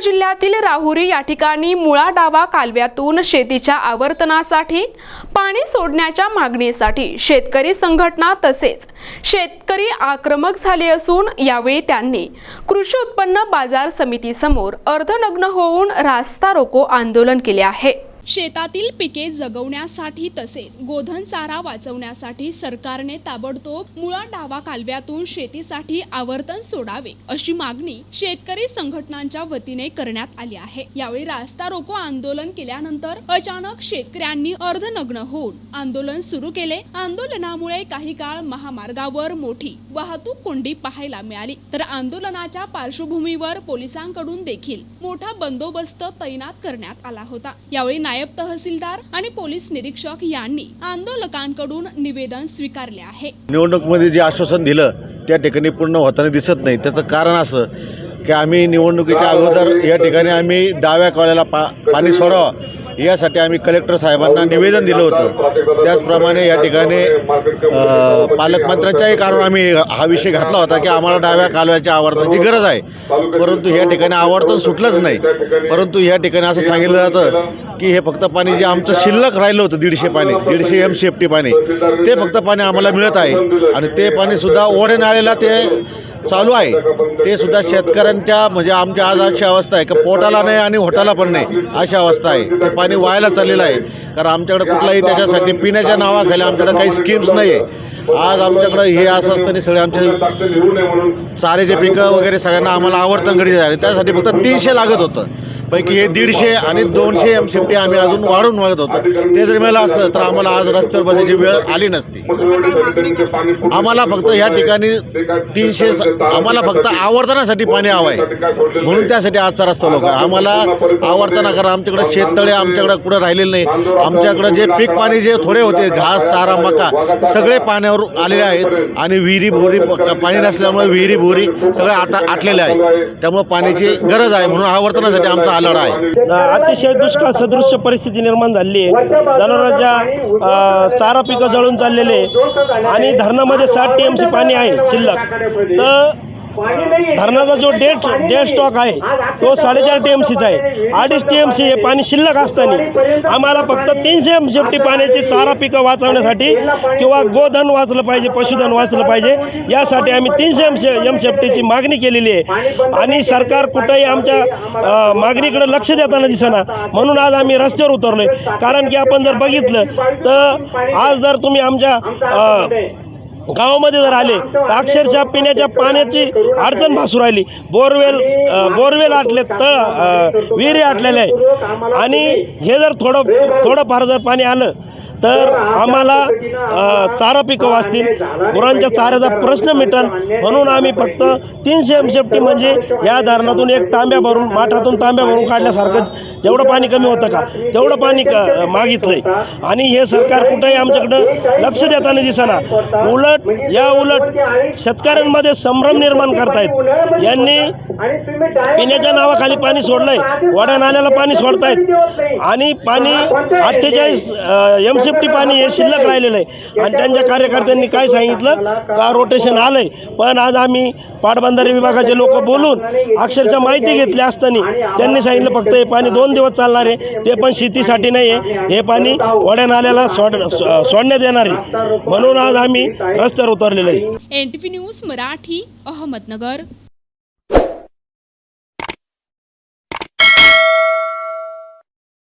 जिल्ह्यातील राहुरी या ठिकाणी मुळा डावा कालव्यातून शेतीच्या आवर्तनासाठी पाणी सोडण्याच्या मागणीसाठी शेतकरी संघटना तसेच शेतकरी आक्रमक झाले असून यावेळी त्यांनी कृषी उत्पन्न बाजार समितीसमोर अर्धनग्न होऊन रास्ता रोको आंदोलन केले आहे. शेतातील पिके जगवण्यासाठी तसेच गोधन चारा वाचवण्यासाठी सरकारने ताबडतोब मुळा डावा कालव्यातून शेतीसाठी आवर्तन सोडावे अशी मागणी शेतकरी संघटनांच्या वतीने करण्यात आली आहे. यावेळी रास्ता रोको आंदोलन केल्यानंतर अचानक शेतकऱ्यांनी अर्धनग्न होऊन आंदोलन सुरू केले. आंदोलनामुळे काही काळ महामार्गावर मोठी वाहतूक कोंडी पाहायला मिळाली. तर आंदोलनाच्या पार्श्वभूमीवर पोलिसांकडून देखील मोठा बंदोबस्त तैनात करण्यात आला होता. यावेळी नायब तहसीलदार आणि पोलीस निरीक्षक यांनी आंदोलकांकडून निवेदन स्वीकारले आहे. निवडणुकीमध्ये जे आश्वासन दिलं त्या ठिकाणी पूर्ण होताना दिसत नाही. त्याचं कारण असं की आम्ही निवडणुकीच्या अगोदर या ठिकाणी आम्ही डाव्या कळ्याला पा पाणी सोडावं. यासाठी आम्ही कलेक्टर साहेबांना निवेदन दिलं होतं. त्याचप्रमाणे या ठिकाणी पालकमंत्र्यांच्याही कारण आम्ही हा विषय घातला होता की आम्हाला डाव्या कालव्याच्या आवर्तनाची गरज आहे. परंतु या ठिकाणी आवर्तन सुटलंच नाही. परंतु या ठिकाणी असं सांगितलं जातं की हे फक्त पाणी जे आमचं शिल्लक राहिलं होतं दीडशे पाणी दीडशे एम सी एफ टी पाणी ते फक्त पाणी आम्हाला मिळत आहे. आणि ते पाणीसुद्धा ओढे नाळेला ते चालू आहे. ते सुद्धा शेतकऱ्यांच्या म्हणजे आमच्या आज अशी अवस्था आहे का पोटाला नाही आणि होटाला पण नाही अशी अवस्था आहे. ते पाणी वायाला चाललेलं आहे. कारण आमच्याकडे कुठलाही त्याच्यासाठी पिण्याच्या नावाखाली आमच्याकडे काही स्कीम्स नाही आहे आज आमच्याकडं हे असं असताना सगळे आमचे सारेचे पिकं वगैरे सगळ्यांना आम्हाला आवडतं गरजेचं झाले त्यासाठी फक्त तीनशे लागत होतं. पैकी हे दीडशे आणि दोनशे एम टी आम्ही अजून वाढून मागत होतो. ते जर मिळालं असतं तर आम्हाला आज रस्त्यावर बसायची वेळ आली नसती. आम्हाला फक्त या ठिकाणी तीनशे आम्हाला फक्त आवर्तनासाठी पाणी हवं आहे म्हणून त्यासाठी आजचा रस्ता लोक आम्हाला आवर्तना कारण आमच्याकडे शेततळे आमच्याकडे कुठं राहिलेलं नाही. आमच्याकडे जे पीक पाणी जे थोडे होते घास चारा मका सगळे पाण्यावर आलेले आहेत. आणि विहिरी भोरी पाणी नसल्यामुळे विहिरी भोरी सगळे आटा आटलेले आहेत. त्यामुळे पाण्याची गरज आहे. म्हणून आवर्तनासाठी आमचा आलड आहे. अतिशय दुष्काळ सदृश्य परिस्थिती निर्माण झालेली आहे. जनावरांच्या चारा पिकं जळून चाललेले आणि धरणामध्ये साठ टी एम सी पाणी आहे शिल्लक तर धरणाचा जो डेट डेट स्टॉक आहे तो साडेचार टी एम सीचा आहे. अडीच टी एम सी हे पाणी शिल्लक असताना आम्हाला फक्त तीनशे एम टी पाण्याची चारा पिकं वाचवण्यासाठी किंवा गोधन वाचलं पाहिजे पशुधन वाचलं पाहिजे यासाठी आम्ही तीनशे एम एम सेफ्टीची मागणी केलेली आहे. आणि सरकार कुठंही आमच्या मागणीकडे लक्ष देताना दिसेना. म्हणून आज आम्ही रस्त्यावर उतरलोय. कारण की आपण जर बघितलं तर आज जर तुम्ही आमच्या गावामध्ये जर आले तर अक्षरशः पिण्याच्या पाण्याची अडचण भासू राहिली. बोरवेल बोरवेल आटले तळ विहिरी आटलेले आहे आणि हे जर थोडं थोडंफार जर पाणी आलं तर आम्हाला चारा पिकं वाचतील. गुरांच्या चाऱ्याचा प्रश्न मिटल म्हणून आम्ही फक्त तीनशे एम सेफ्टी म्हणजे या धरणातून एक तांब्या भरून माठातून तांब्या भरून काढल्यासारखं जेवढं पाणी कमी होतं का? तेवढं पाणी क मागितलंय. आणि हे सरकार कुठंही आमच्याकडं लक्ष देताना दिसेना. उलट या उलट शेतकऱ्यांमध्ये संभ्रम निर्माण करतायत. यांनी पिण्याच्या नावाखाली पाणी सोडलंय. वड्या नाल्याला पाणी सोडतायत. आणि पाणी अठ्ठेचाळीस एम सेफ्टी पाणी हे शिल्लक राहिलेलं आहे. आणि त्यांच्या कार्यकर्त्यांनी काय सांगितलं? का रोटेशन आलंय? पण आज आम्ही पाटबंधारे विभागाचे लोक बोलून अक्षरशः माहिती घेतली असताना त्यांनी सांगितलं फक्त हे पाणी दोन दिवस चालणार आहे. ते पण शेतीसाठी नाही आहे. हे पाणी वड्या नाल्याला सोड सोडण्यात येणार आहे. म्हणून आज आम्ही रस्त्यावर उतरलेलो आहे. N T V news Marathi Ahmednagar.